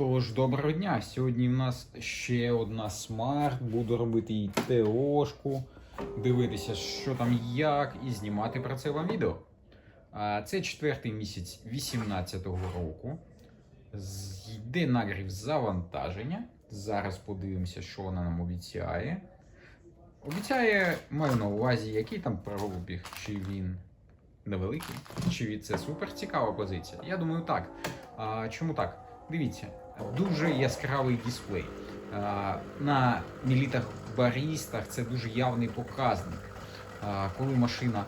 Тож, доброго дня! Сьогодні в нас ще одна смарт. Буду робити їй ТОшку, дивитися, що там як, і знімати про це вам відео. Це четвертий місяць 18-го року. Йде нагрів завантаження. Зараз подивимося, що вона нам обіцяє. Обіцяє, маю на увазі, який там пробіг, чи він невеликий, чи це супер цікава позиція. Я думаю, так. А, чому так? Дивіться, дуже яскравий дисплей. На мілітах барістах це дуже явний показник. Коли машина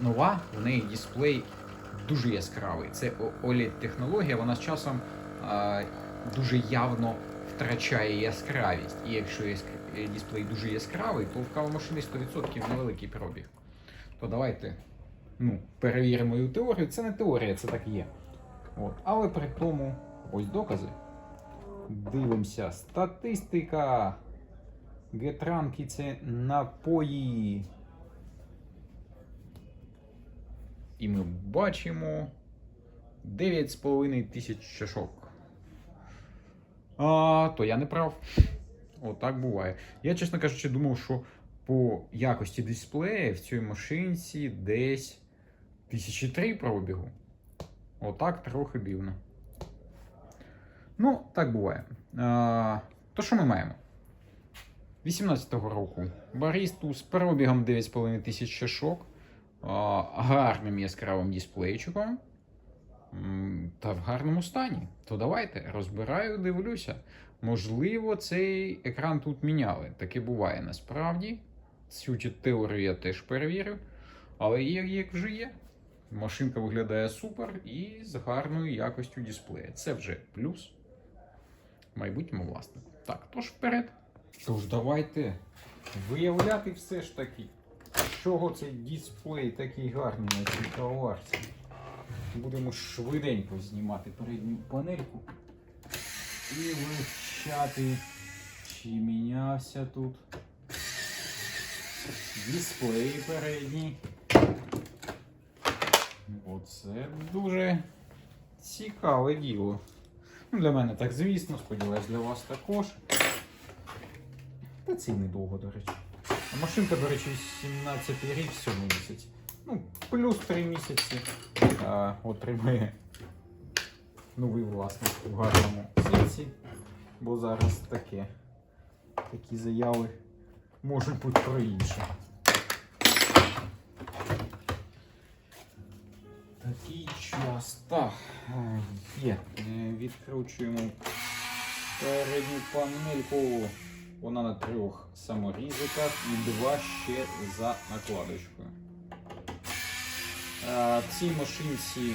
нова, в неї дисплей дуже яскравий. Це OLED-технологія, вона з часом дуже явно втрачає яскравість. І якщо е, дисплей дуже яскравий, то в кавомашини 100% невеликий пробіг. То давайте ну, перевіримо мою теорію. Це не теорія, це так і є. От. Але при тому ось докази. Дивимося. Статистика. Гетранки це напої. І ми бачимо 9,5 тисяч чашок. А, то я не прав. Отак буває. Я, чесно кажучи, думав, що по якості дисплея в цій машинці десь тисячі три пробігу. Отак трохи дивно. Ну, так буває. А, то що ми маємо? 18-го року барісту з пробігом 9,5 тисяч чашок, а, гарним яскравим дисплейчиком та в гарному стані. То давайте розбираю, дивлюся. Можливо, цей екран тут міняли. Таке буває насправді. Цю теорію я теж перевірив. Але як вже є. Машинка виглядає супер і з гарною якостю дисплея. Це вже плюс майбутньому власнику. Так, тож вперед. Тож давайте виявляти все ж таки, чого цей дисплей такий гарний на цій каварці. Будемо швиденько знімати передню панельку і вивчати, чи мінявся тут дисплей передній. Оце дуже цікаве діло. Ну, для мене так, звісно, сподіваюсь, для вас також. Та це й недовго, до речі. А машинка, до речі, 17 рік, 7 місяць. Ну, плюс 3 місяці а, отримає новий власник в гарному світі. Бо зараз таке. Такі заяви можуть бути про інше. Такий час. Є. Відкручуємо передню панельку. Вона на трьох саморізиках і два ще за накладочкою. Е, цій машинці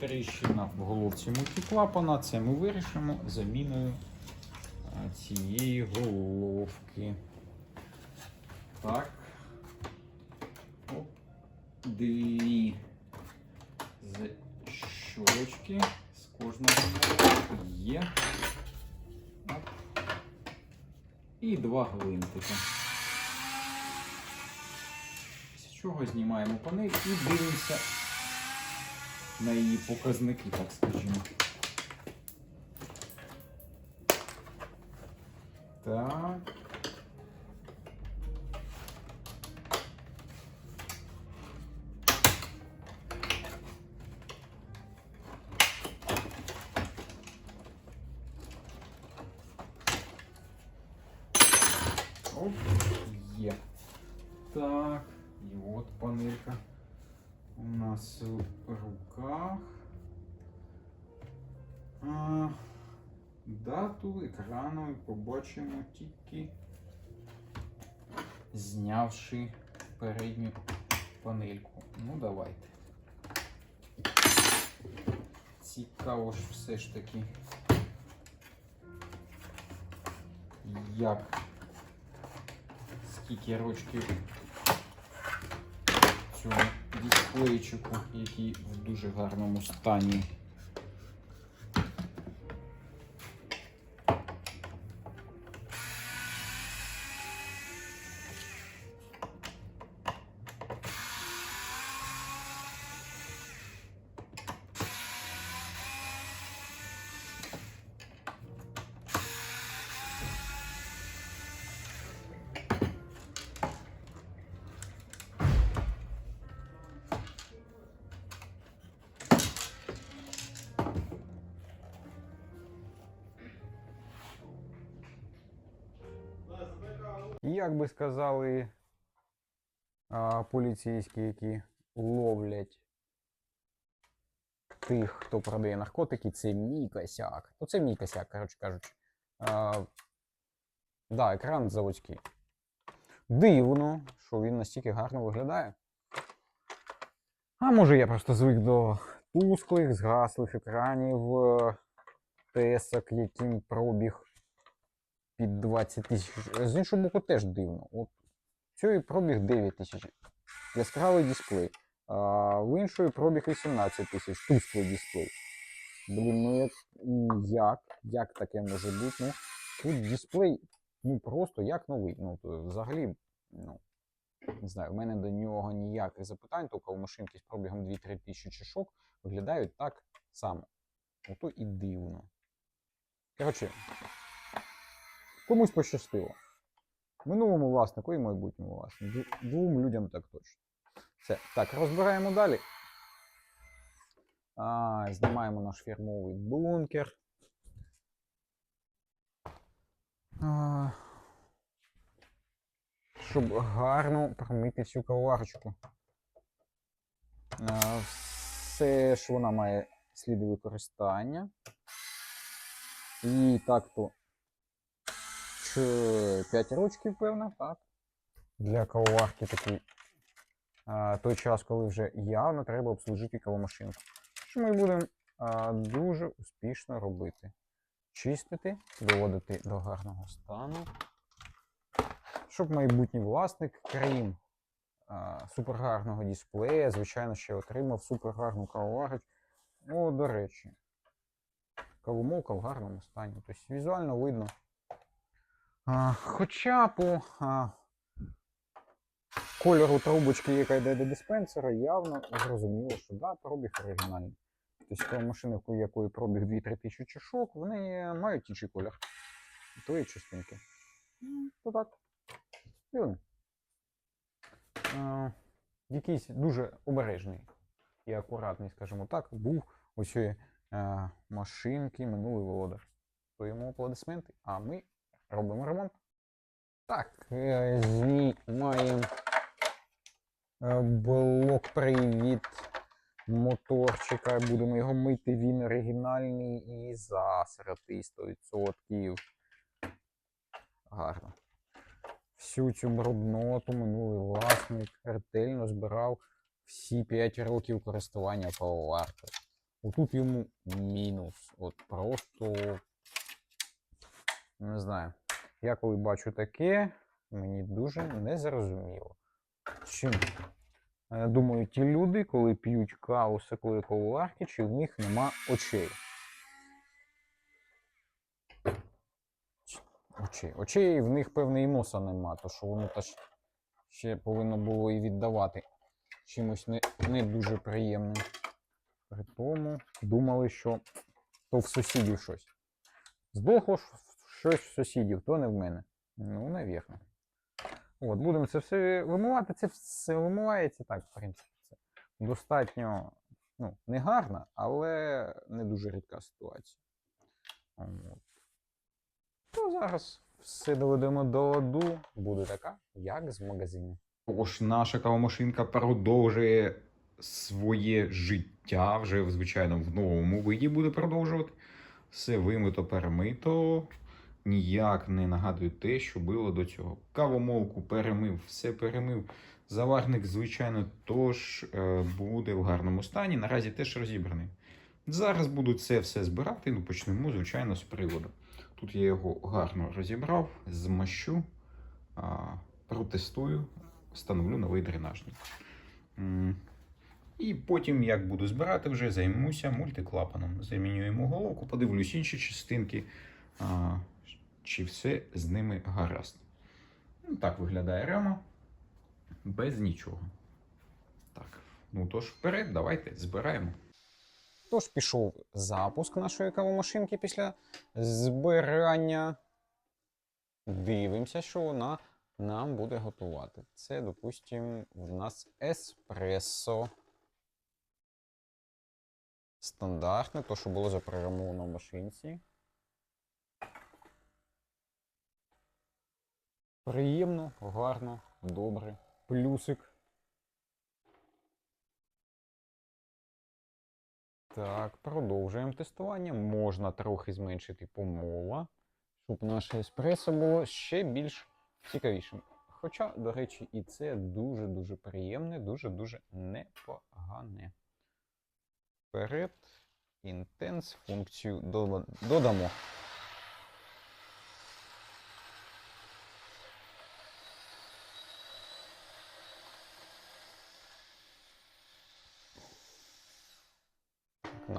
тріщина в головці мультиклапана. Це ми вирішимо заміною е, цієї головки. Так. Оп. Дві защолочки з кожного є. І два гвинтика. Після чого знімаємо панель і дивимося на її показники, так скажімо. Так. Екрану ми побачимо тільки знявши передню панельку. Ну, давайте. Цікаво ж все ж таки. Як скільки рочків цьому дисплейчику, який в дуже гарному стані. Як би сказали а, поліцейські, які ловлять тих, хто продає наркотики, це мій косяк. Ну, це мій косяк, коротше кажучи. А, да, екран заводський. Дивно, що він настільки гарно виглядає. А може я просто звик до тусклих, згаслих екранів е, тесок, яким пробіг під 20 тисяч. З іншого боку, теж дивно. От цієї пробіг 9 тисяч. Яскравий дисплей. А в іншої пробіг 18 тисяч. Тусклий дисплей. Блін, ну як, як? Як таке може бути? Ну, тут дисплей, ну просто як новий. Ну, то взагалі, ну, не знаю, в мене до нього ніяких запитань, тільки у машинки з пробігом 2-3 тисячі чашок виглядають так само. Ото і дивно. Коротше, комусь пощастило. Минулому власнику і майбутньому власнику. Двом людям так точно. Все. Так, розбираємо далі. А, знімаємо наш фірмовий бункер. А, щоб гарно промити цю каварочку. А, все ж вона має сліди використання. І так то 5 рочків, певно, так. Для кавоварки такий а, той час, коли вже явно треба обслужити кавомашинку. Що ми будемо а, дуже успішно робити. Чистити, доводити до гарного стану. Щоб майбутній власник, крім а, супергарного дисплея, звичайно, ще отримав супергарну кавоварочку. О, до речі, кавомолка в гарному стані. Тобто візуально видно. Хоча по кольору трубочки, яка йде до диспенсера, явно зрозуміло, що да, пробіг оригінальний. Тобто машина, у якої пробіг 2-3 тисячі чашок, вони мають інший колір. Твої частинки. Ну, То так. А, якийсь дуже обережний і акуратний, скажімо так, був у цієї е, машинки минулий володар. То йому аплодисменти, а ми робимо ремонт. Так, е, знімаємо е, блок привід моторчика. Будемо його мити. Він оригінальний і засратий 100%. Гарно. Всю цю брудноту минулий власник ретельно збирав всі 5 років користування кавоваркою. Отут йому мінус. От просто не знаю. Я коли бачу таке, мені дуже незрозуміло. Чим е, думають ті люди, коли п'ють каву з такої кавоварки, чи в них нема очей. Очей. Очей в них певне і носа нема, то що воно теж ще повинно було і віддавати чимось не, не дуже приємним. При тому думали, що то в сусідів щось. Здохло щось в сусідів, то не в мене. Ну, навірно. От, будемо це все вимивати. Це все вимивається так, в принципі. Це достатньо ну, не гарна, але не дуже рідка ситуація. От. То зараз все доведемо до ладу, буде така, як з магазину. Тож наша кавомашинка продовжує своє життя вже, звичайно, в новому виді буде продовжувати. Все вимито, перемито. Ніяк не нагадує те, що було до цього. Кавомолку перемив, все перемив. Заварник, звичайно, тож е, буде в гарному стані. Наразі теж розібраний. Зараз буду це все збирати. Ну, почнемо, звичайно, з приводу. Тут я його гарно розібрав, змащу, протестую, встановлю новий дренажник. І потім, як буду збирати, вже займуся мультиклапаном. Замінюємо головку, подивлюсь інші частинки, чи все з ними гаразд. Ну, так виглядає рама. Без нічого. Так, ну тож вперед, давайте збираємо. Тож пішов запуск нашої кавомашинки після збирання. Дивимося, що вона нам буде готувати. Це, допустимо, в нас еспресо. Стандартне, то, що було запрограмовано в машинці. Приємно, гарно, добре. Плюсик. Так, продовжуємо тестування. Можна трохи зменшити помола, щоб наше еспресо було ще більш цікавішим. Хоча, до речі, і це дуже-дуже приємне, дуже-дуже непогане. Вперед, інтенс, функцію додамо.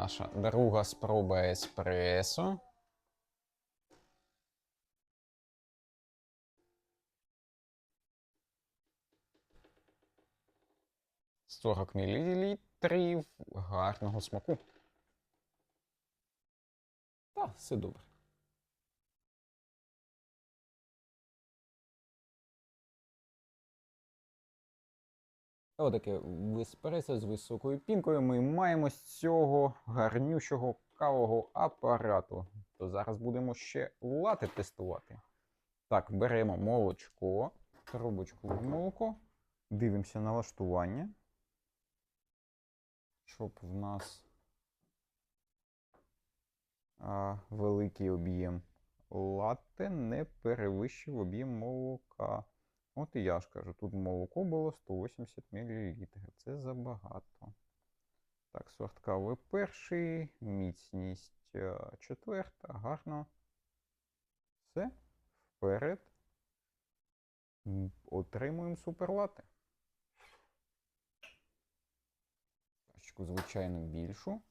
Наша друга спроба еспресо. Сорок мілілітрів гарного смаку. Та, все добре. Отаке в еспресо з високою пінкою ми маємо з цього гарнющого кавового апарату. То зараз будемо ще лати тестувати. Так, беремо молочко, трубочку в молоко, дивимося налаштування, щоб в нас а, великий об'єм латте не перевищив об'єм молока. От і я ж кажу, тут молоко було 180 мл. Це забагато. Так, сорт кави перший, міцність е, четверта, гарно. Все, вперед. Отримуємо суперлати. Звичайно, більшу.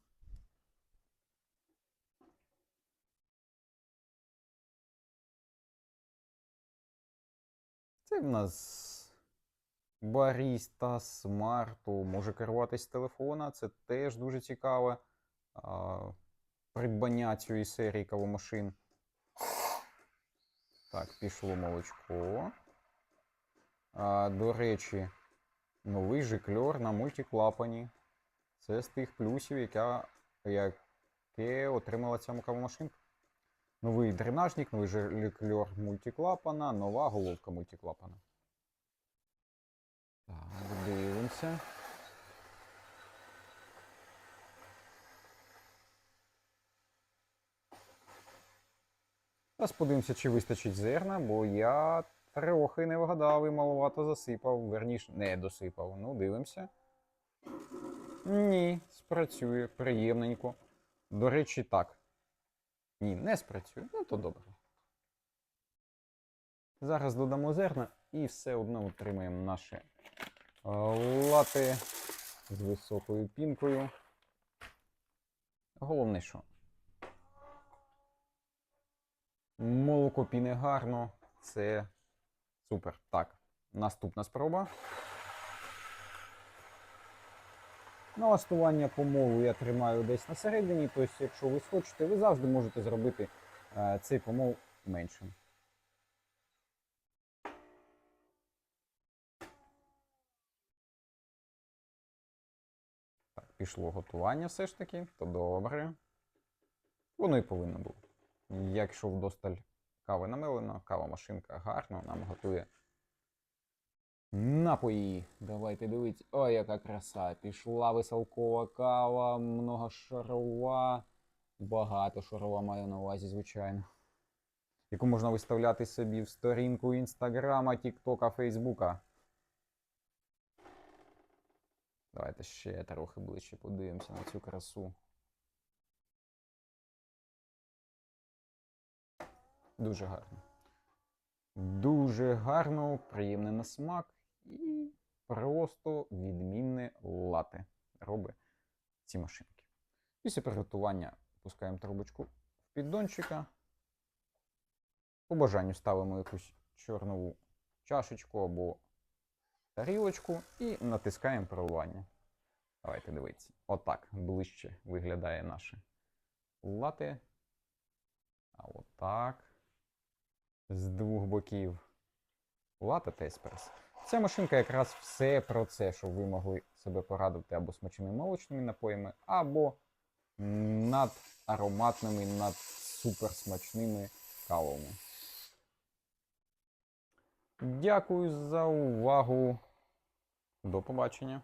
Це в нас баріста смарту, може керуватись телефона. Це теж дуже цікаве а, придбання цієї серії кавомашин. Так, пішло молочко. А, до речі, новий жикльор на мультиклапані. Це з тих плюсів, яка, яке отримала ця кавомашинка. Новий дренажник, новий жикльор мультиклапана, нова головка мультиклапана. Так, дивимося. Зараз подивимося, чи вистачить зерна, бо я трохи не вгадав і маловато засипав. Верніше, не досипав. Ну, дивимося. Ні, спрацює приємненько. До речі, так. Ні, не спрацює. Ну, то добре. Зараз додамо зерна і все одно отримаємо наше е, лати з високою пінкою. Головне, що молоко піне гарно, це супер. Так, наступна спроба. Налаштування помолу я тримаю десь на середині, тобто, якщо ви схочете, ви завжди можете зробити е, цей помол меншим. Так, пішло готування все ж таки, то добре. Воно і повинно було. Якщо вдосталь кави намелено, кава машинка гарно нам готує напої. Давайте дивіться. Ой, яка краса. Пішла веселкова кава, многошарова. Багатошарова маю на увазі, звичайно. Яку можна виставляти собі в сторінку Інстаграма, Тіктока, Фейсбука. Давайте ще трохи ближче подивимося на цю красу. Дуже гарно. Дуже гарно, приємне на смак і просто відмінне лате робить ці машинки. Після приготування пускаємо трубочку в піддончика. По бажанню ставимо якусь чорнову чашечку або тарілочку і натискаємо проливання. Давайте дивитися. Отак ближче виглядає наше лате. А отак. З двох боків. Лате та еспресо. Ця машинка якраз все про це, щоб ви могли себе порадувати або смачними молочними напоями, або над ароматними, над суперсмачними кавами. Дякую за увагу. До побачення.